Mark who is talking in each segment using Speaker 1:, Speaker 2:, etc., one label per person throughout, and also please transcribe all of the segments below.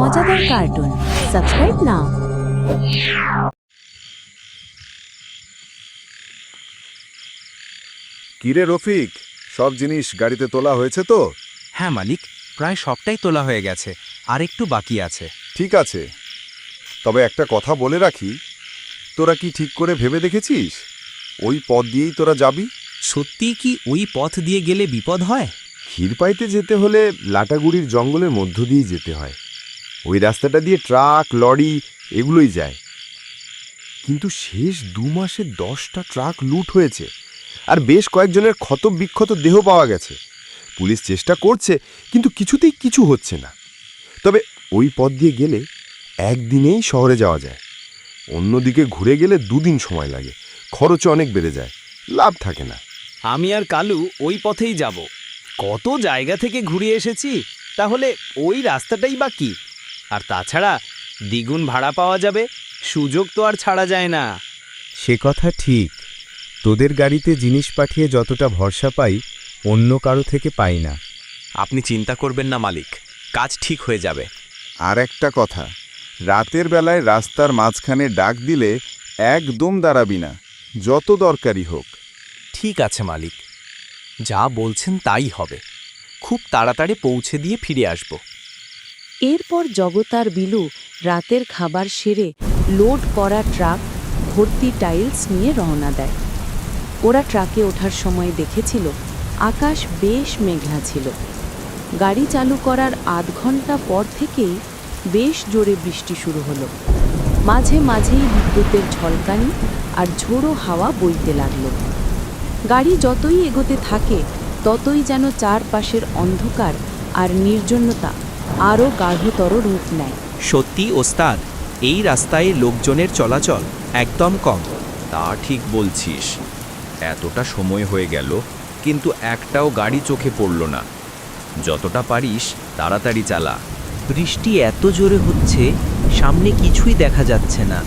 Speaker 1: মজাদার cartoon. Subscribe নাও।
Speaker 2: কিরে রফিক সব জিনিস গাড়িতে তোলা হয়েছে তো?
Speaker 3: হ্যাঁ মালিক প্রায় সবটাই তোলা হয়ে গেছে আর একটু বাকি আছে।
Speaker 2: ঠিক আছে। তবে একটা কথা বলে রাখি তোরা কি ঠিক করে ভেবে দেখেছিস? ওই পথ দিয়েই তোরা যাবি?
Speaker 3: সত্যিই কি ওই পথ দিয়ে গেলে বিপদ হয়?
Speaker 4: ক্ষীরপাইতে যেতে হলে লাটাগুড়ির জঙ্গলের মধ্য দিয়েই যেতে হয়। ওই রাস্তাটা দিয়ে ট্রাক, লরি, এগুলোই যায়। কিন্তু শেষ দু মাসে দশটা ট্রাক লুট হয়েছে আর বেশ কয়েকজনের ক্ষত বিক্ষত দেহ পাওয়া গেছে। পুলিশ চেষ্টা করছে, কিন্তু কিছুতেই কিছু হচ্ছে না। তবে ওই পথ দিয়ে গেলে একদিনেই শহরে যাওয়া যায়। অন্যদিকে ঘুরে গেলে দুদিন সময় লাগে। খরচ অনেক বেড়ে যায়। লাভ থাকে না।
Speaker 5: আমি আর কালু ওই পথেই যাব। কত জায়গা থেকে ঘুরে এসেছি, তাহলে ওই রাস্তাটাই বা কি? আর তাছাড়া দ্বিগুণ ভাড়া পাওয়া যাবে সুযোগ তো আর ছাড়া যায় না।
Speaker 6: সে কথা ঠিক। তোদের গাড়িতে জিনিস পাঠিয়ে যতটা ভরসা পাই অন্য কারও থেকে পাই না।
Speaker 3: আপনি চিন্তা করবেন না মালিক। কাজ ঠিক হয়ে যাবে।
Speaker 2: আর একটা কথা রাতের বেলায় রাস্তার মাঝখানে ডাক দিলে একদম দাঁড়াবি না যত দরকারি হোক।
Speaker 3: ঠিক আছে মালিক। যা বলছেন তাই হবে। খুব তাড়াতাড়ি পৌঁছে দিয়ে ফিরে আসব।
Speaker 1: এরপর জগতার বিলু রাতের খাবার সেরে লোড করা ট্রাক ভর্তি টাইলস নিয়ে রওনা দেয়। ওরা ট্রাকে ওঠার সময় দেখেছিল আকাশ বেশ মেঘলা ছিল। গাড়ি চালু করার আধ ঘণ্টা পর থেকেই বেশ জোরে বৃষ্টি শুরু হলো। মাঝে মাঝেই বিদ্যুতের ঝলকানি আর ঝোড়ো হাওয়া বইতে লাগল। গাড়ি যতই এগোতে থাকে, ততই যেন চারপাশের অন্ধকার আর নির্জনতা আরও গাঢ়তর রূপ নেয়।
Speaker 3: সত্যি ওস্তাদ এই রাস্তায় লোকজনের চলাচল একদম কম। তা ঠিক বলছিস। এতটা সময় হয়ে গেল কিন্তু একটাও গাড়ি চোখে পড়ল না। যতটা পারিস তাড়াতাড়ি চালা।
Speaker 7: বৃষ্টি এত জোরে হচ্ছে সামনে কিছুই দেখা যাচ্ছে না।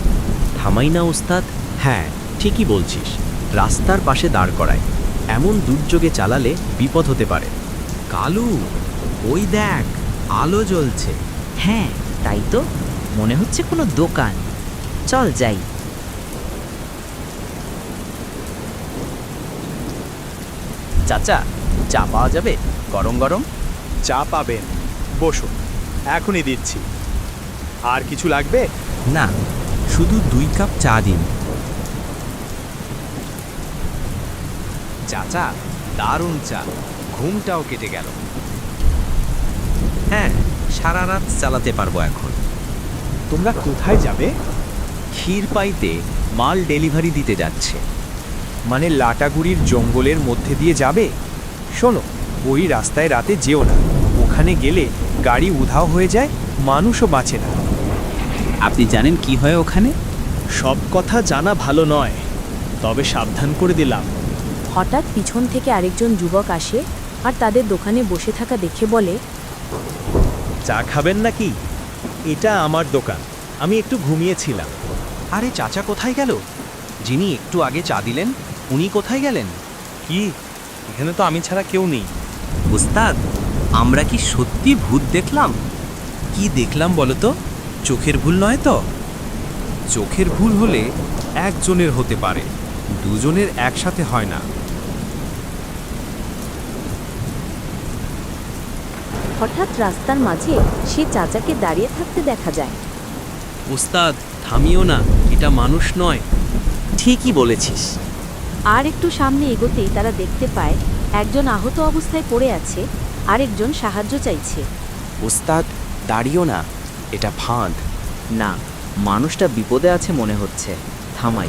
Speaker 7: থামাই না ওস্তাদ।
Speaker 3: হ্যাঁ ঠিকই বলছিস। রাস্তার পাশে দাঁড় করায় এমন দুর্যোগে চালালে বিপদ হতে পারে। কালু ওই দেখ। আলো জ্বলছে।
Speaker 7: হ্যাঁ তাই তো। মনে হচ্ছে কোনো দোকান। চল যাই।
Speaker 3: চাচা চা পাওয়া যাবে? গরম গরম?
Speaker 5: চা পাবেন। বসুন এখনই দিচ্ছি। আর কিছু লাগবে?
Speaker 3: না শুধু দুই কাপ চা দিন। চাচা দারুণ চা। ঘুমটাও কেটে গেল। হ্যাঁ সারা রাত চালাতে পারব এখন।
Speaker 5: তোমরা কোথায় যাবে?
Speaker 3: ক্ষীর পাইতে মাল ডেলিভারি দিতে যাচ্ছে।
Speaker 5: মানে লাটাগুড়ির জঙ্গলের মধ্যে দিয়ে যাবে? শোনো ওই রাস্তায় রাতে যেও না। ওখানে গেলে গাড়ি উধাও হয়ে যায় মানুষও বাঁচে না।
Speaker 7: আপনি জানেন কি হয় ওখানে?
Speaker 5: সব কথা জানা ভালো নয় তবে সাবধান করে দিলাম।
Speaker 1: হঠাৎ পিছন থেকে আরেকজন যুবক আসে আর তাদের দোকানে বসে থাকা দেখে বলে
Speaker 5: চা খাবেন নাকি? এটা আমার দোকান। আমি একটু ঘুমিয়েছিলাম।
Speaker 3: আরে চাচা কোথায় গেল? যিনি একটু আগে চা দিলেন উনি কোথায় গেলেন?
Speaker 5: কি? এখানে তো আমি ছাড়া কেউ নেই।
Speaker 3: উস্তাদ আমরা কি সত্যি ভূত দেখলাম? কি দেখলাম বলো তো? চোখের ভুল নয় তো? চোখের ভুল হলে একজনের হতে পারে দুজনের একসাথে হয় না।
Speaker 1: হঠাৎ রাস্তার মাঝে সে চাচাকে দাঁড়িয়ে থাকতে দেখা যায়।
Speaker 3: উস্তাদ থামিও না এটা মানুষ নয়।
Speaker 7: ঠিকই বলেছিস।
Speaker 1: আর একটু সামনে এগোতেই তারা দেখতে পায় একজন আহত অবস্থায় পড়ে আছে আরেকজন সাহায্য চাইছে।
Speaker 7: ওস্তাদ দাঁড়িও না এটা ফাঁদ। না মানুষটা বিপদে আছে মনে হচ্ছে। থামাই।